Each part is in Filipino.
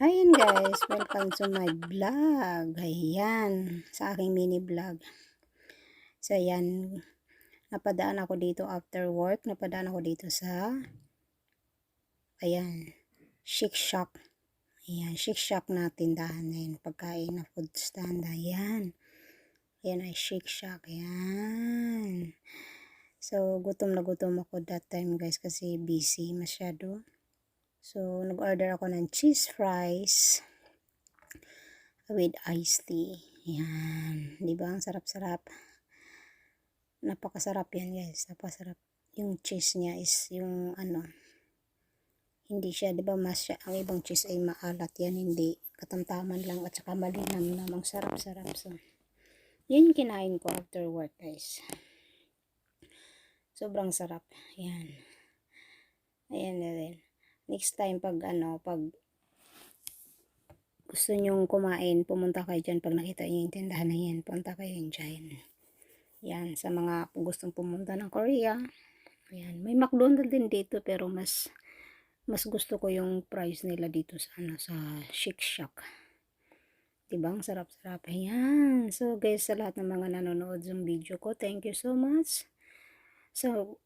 Ayan guys, welcome to my vlog. Ayan, sa aking mini vlog. So ayan, napadaan ako dito after work. Napadaan ako dito sa, ayan, Chic Shack. Ayan, Chic Shack na tindahan na yun. Pagkain na food stand. Ayan. Ayan ay Chic Shack. Ayan. So, gutom na gutom ako that time guys kasi busy masyado. So, nag-order ako ng cheese fries with iced tea. Yan. Di ba? Ang sarap-sarap. Napakasarap yan, guys. Napakasarap. Yung cheese niya is yung ano, hindi siya, ba, mas siya, ang ibang cheese ay maalat yan, hindi katamtaman lang at saka malinam namang sarap-sarap. So, yun kinain ko after work, guys. Sobrang sarap. Yan. Ayan na rin next time pag ano, pag gusto nyong kumain, pumunta kayo dyan pag nakita nyo yung tindahan na yan, punta kayo dyan. Yan, sa mga gustong pumunta ng Korea. Yan, may McDonald's din dito pero mas mas gusto ko yung price nila dito sa ano sa Chic Shack. Diba? Ang sarap-sarap. Ayan. So guys, sa lahat ng mga nanonood ng video ko, thank you so much. So,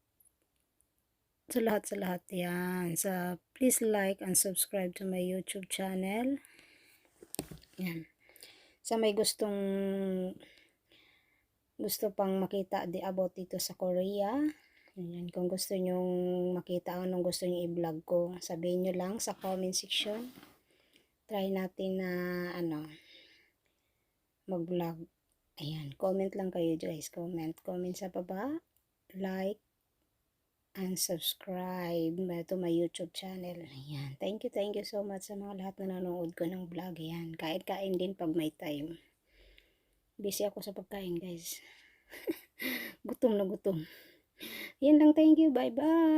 sa lahat sa lahat yan. Sa please like and subscribe to my youtube channel. Yan. Sa may gustong gusto pang makita di about dito sa Korea yan kung gusto nyong makita anong gusto nyo i-vlog ko sabihin nyo lang sa comment section. Try natin na ano mag vlog ayan comment lang kayo guys. Comment comment sa baba. Like and subscribe to my YouTube channel. Ayan. Thank you, thank you so much sa mga lahat na nanonood ko ng vlog. Ayan. Kain-kain din pag may time. Busy ako sa pagkain, guys. gutom na gutom. Yan lang. Thank you. Bye-bye.